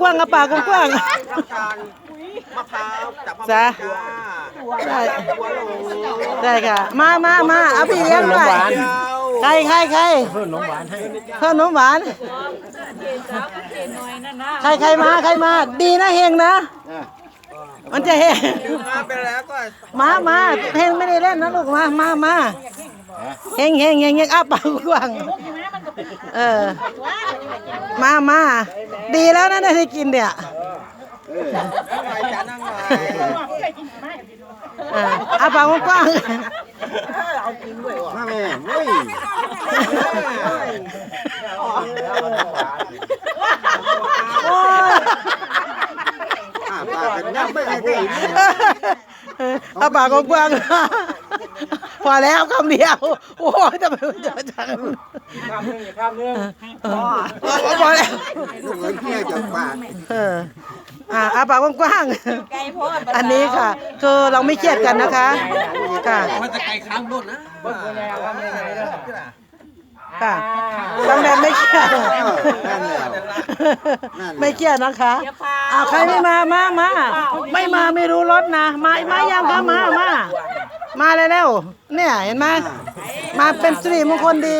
กว้างๆอาปากกว้างน้ำตาลมะพร้าวจากมะพจ้ะร้าวจ้าๆได้หัวโหลได้ค่ะ มามามาเอาพี่เลี้ยงด้วยเดียวใครใครใครเพิ่มนมหวานให้เพิ่มนมหวานใครใครมาใครมา ดีนะเฮงนะ มันจะเฮงมาไปแล้วก็มามาเฮงไม่ได้เล่นนะลูกมามามาเฮงเฮงเฮงเฮงอ้าปากกว้างเออ มามาดีแล้วนะได้กินเนี่ยนั่งไงจ้านั่งไงเอออ้าปากกว้างมาแม่เฮ้ยโอ้ยอ่าปากกันยังไม่ได้พูดอ้าปากกว้าง พอแล้วคำเดียว โอ้ยทำไมมันเยอะจังข้ามเรื่องข้ามเรื่องเออพอแล้วลูกเอ้ยเพี้ยจากปากเอออ่าอาปากกว้างๆอันนี้ค่ะ คือเราไม่เครียดกันนะคะค่ะมันจะไกลค้างรุ่นนะเบิ้ลตัวแนวข้ามเรื่องไหนเด้อค่ะทำแบบไม่เครียดนั่นแหละไม่เครียดนะคะอ่าใครไม่มามามาไม่มาไม่รู้รถนะ มามายังคะมามา มาเลยเร็วๆเนี่ยเห็นไหมมาเป็นสิริมงคลดี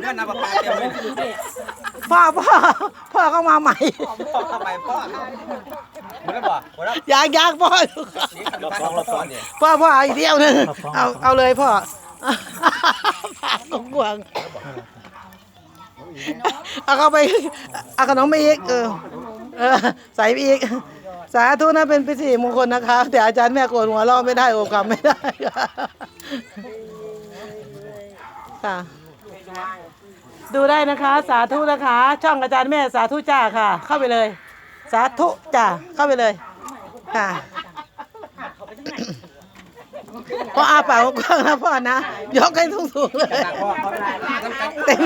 เรื่องน้ำปลาปลาเดียวไม่พ่อพ่อพ่อก็มาใหม่พ่อทำไมพ่อไม่ได้บอกว่าอยากอยากพ่อเราฟ้องเราฟ้องเนี่ยพ่อพ่อเอาอีกเดียวหนึงเอาเอาเลยพ่อปากกว้างเอาเข้าไปเอาขนมไปอีกเออเออใส่ไปอีก สาธุนะเป็นพิธีมงคลนะคะแต่อาจารย์แม่โกนหัวเราะไม่ได้โอบกำไม่ได้ค่ะ ดูได้นะคะ สาธุนะคะ ช่องอาจารย์แม่สาธุจ้าค่ะ เข้าไปเลย สาธุจ้าเข้าไปเลยค่ะพออาปากกว้างนะพ่อนะยกให้สูงๆเลยเต็ม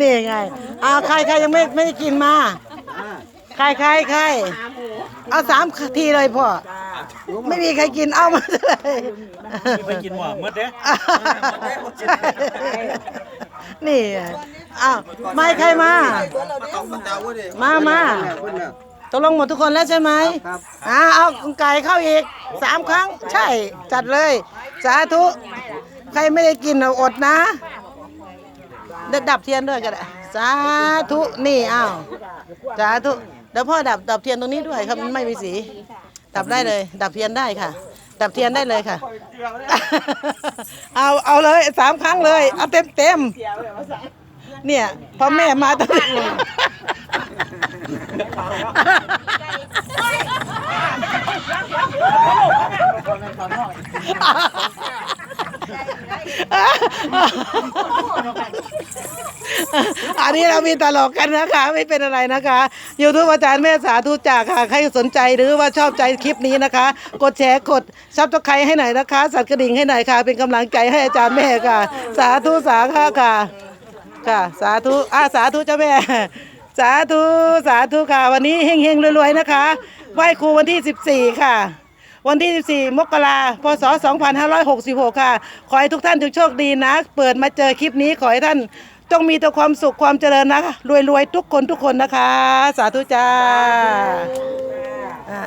นี่ไงอ่าใครใครยังไม่ไม่ได้กินมา ใครใครใครเอาสามทีเลยพ่อ ไม่มีใครกินเอามาเลยไปกินหม้อมืดเด้นี่ไงอ้าวไม่ใครมาต้องมาเตาดิมามาตกลงหมดทุกคนแล้วใช่ไหมครับอ่าเอาไก่เข้าอีกสามครั้ง ใช่ จัดเลย สาธุ ใครไม่ได้กินเอาอดนะเดี๋ยวดับเทียนด้วยก็ได้ สาธุ นี่อ้าว สาธุ เดี๋ยวพ่อดับดับเทียนตรงนี้ด้วยครับมันไม่มีสี ดับได้เลย ดับเทียนได้ค่ะ ดับเทียนได้เลยค่ะ เอาเอาเลยสามครั้งเลย เอาเต็มเต็มๆเนี่ยพอแม่มาตอนนี้ อันนี้เรามีตลกกันนะคะ ไม่เป็นอะไรนะคะยูทูบอาจารย์แม่สาธุจากค่ะใครสนใจหรือว่าชอบใจคลิปนี้นะคะ กดแชร์กดซับสไครต์ให้หน่อยนะคะ สัตว์กระดิ่งให้หน่อยค่ะ เป็นกำลังใจให้อาจารย์แม่ค่ะ สาธุสาธุค่ะ ค่ะ สาธุอ่าสาธุเจ้าแม่สาธุสาธุค่ะ วันนี้เฮงๆรวยๆนะคะไหว้ครูวันที่ 14 ค่ะ วันที่ 14 มกราพศ 2566 ค่ะ ขอให้ทุกท่านจงโชคดีนะ เปิดมาเจอคลิปนี้ขอให้ท่านจงมีแต่ความสุขความเจริญนะคะรวยๆ ทุกคนทุกคนนะคะ สาธุจ้าอ่า